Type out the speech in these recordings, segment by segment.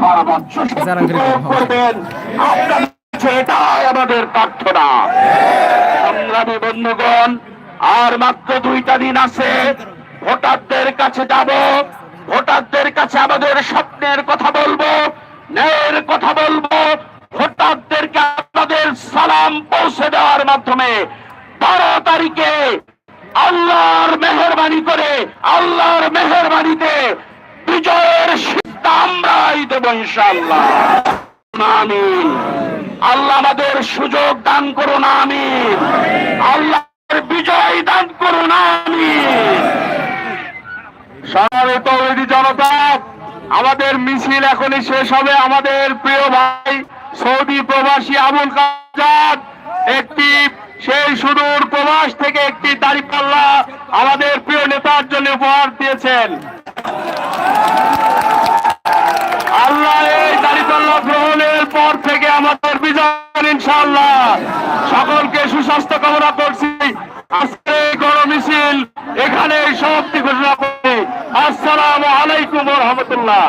সর্বোচ্চ শক্তি করবেন। আপনার এটাই আমাদের প্রার্থনা। সংগ্রামী বন্ধুগণ আর মাত্র দুইটা দিন আছে। ভোটারদের কাছে যাব। ভোটারদের কাছে আমাদের স্বপ্নের কথা বলব ন্যায়ের কথা বলব। ভোটারদেরকে আমাদের সালাম পৌঁছে দেওয়ার মাধ্যমে বারো তারিখে আল্লাহর মেহরবানি করে আল্লাহর মেহরবানিতে বিজয়ের আমরাই দেব ইনশাআল্লাহ। আমিন। আল্লাহ আমাদের সুযোগ দান করুন, আমিন। আল্লাহর বিজয় দান করুন, আমিন। জনতা, আমাদের মিছিল এখনই শেষ হবে। আমাদের প্রিয় ভাই সৌদি প্রবাসী আবুল কাজাদ একটি সেই সুদূর প্রবাস থেকে একটি দাড়িপাল্লা আমাদের প্রিয় নেতার জন্য উপহার দিয়েছেন আল্লাহ এই দাড়িপাল্লা গ্রহণের পর থেকে আমাদের বিজয় ইনশাআল্লাহ সকলকে সুস্বাস্থ্য কামনা করছি। আজকে গণ মিছিল এখানে সমাপ্তি ঘোষণা করছি। আসসালামু আলাইকুম রহমতুল্লাহ।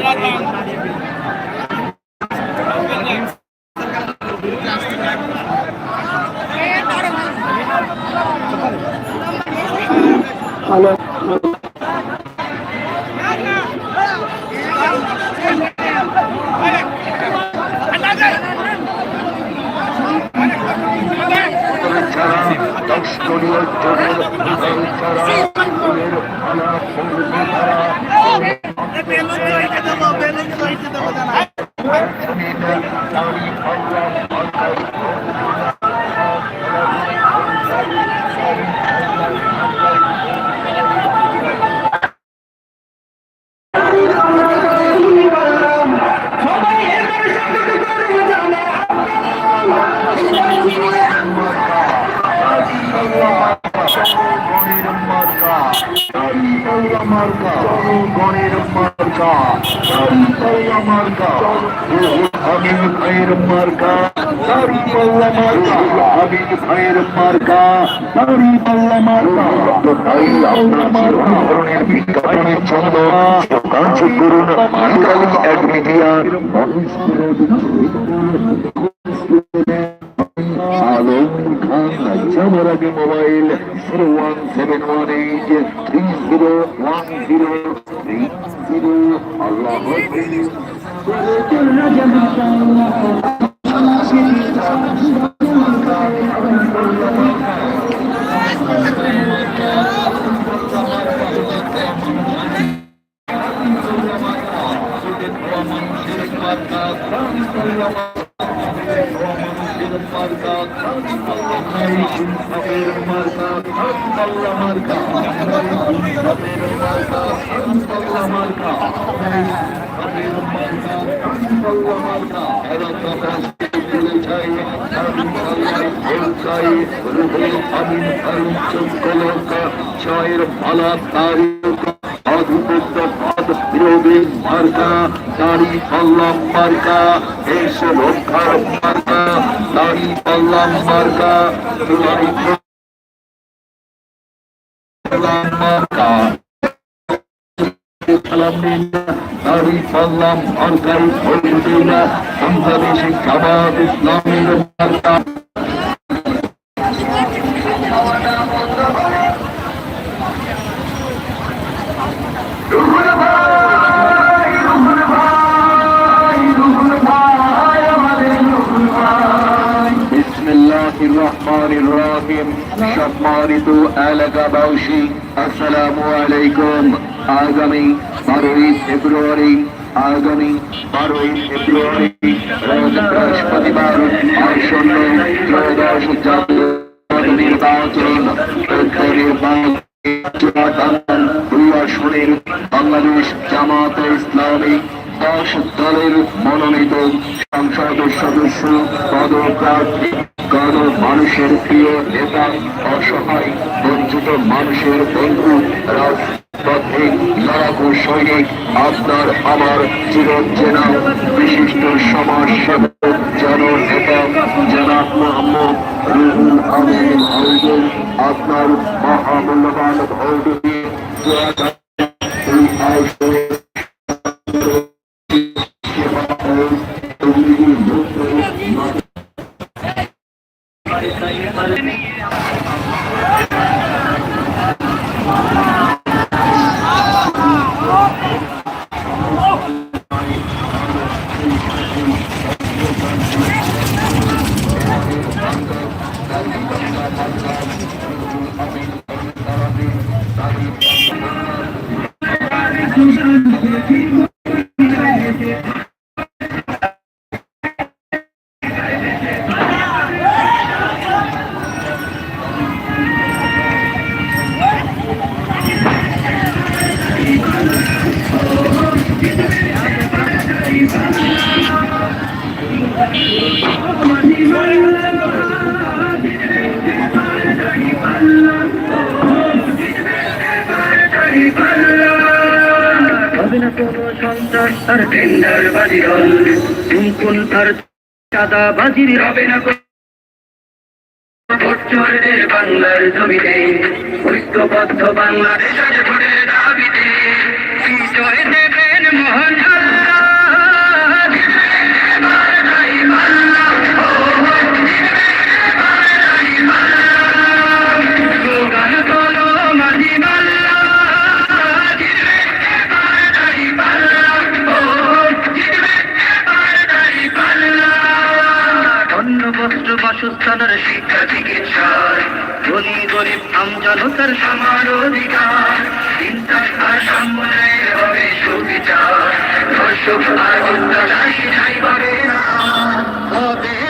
ছাড়া দশ দলীয় জোটের পাল্লা মার্কা, জনগণের মার্কা দাড়ি পাল্লা মার্কা আমি ভাইয়ের মার্কা দাড়ি পাল্লা মার্কা আমি ভাইয়ের মার্কা দাড়ি পাল্লা মার্কা তো তাই আপনার ধরনের বিজ্ঞাপনের জন্য কাঞ্চি করুন আজকাল এক মিডিয়া মানুষ যাওয়ার আগে mobile zero one seven one eight three zero one zero three zero আল্লাহ হাফিজ। ছয়ের ভালা তারিখ আধিপত্যবাদ বিরোধী পাল্লাম মার্কা দেশ রক্ষার মার্কা দাড়ি পাল্লাম মার্কা মার্কা। পাল্লাম মার্কাই বাংলাদেশে রহমানির রহিম সম্মানিত এলাকাবাসী আসসালামু আলাইকুম। আগামী বারোই ফেব্রুয়ারি আগামী বারোই ফেব্রুয়ারি বৃহস্পতিবার আসন্ন ত্রয়োদশ জাতীয় নির্বাচন। আসনের বাংলাদেশ জামাত ইসলামী দশ দলের মনোনীত সংসদ সদস্য পদপ্রার্থী মানুষের প্রিয় নেতা, অসহায় বঞ্চিত মানুষের বন্ধু রাজ পথে লড়াকু সৈনিক আপনার আমার চিরচেনা বিশিষ্ট সমাজ সেবক জননেতা জনাব মোহাম্মদ রুহুল আপনার মহামূল্যবান ভোট সন্ত্রাস আর টেন্ডার বাজি ভোট চোরদের বাংলার জমিতে ঐক্যবদ্ধ বাংলাদেশ সম্মানের হবে সুবিচার। ধর্ষক আর অত্যাচারী ঠাই পাবে না। হবে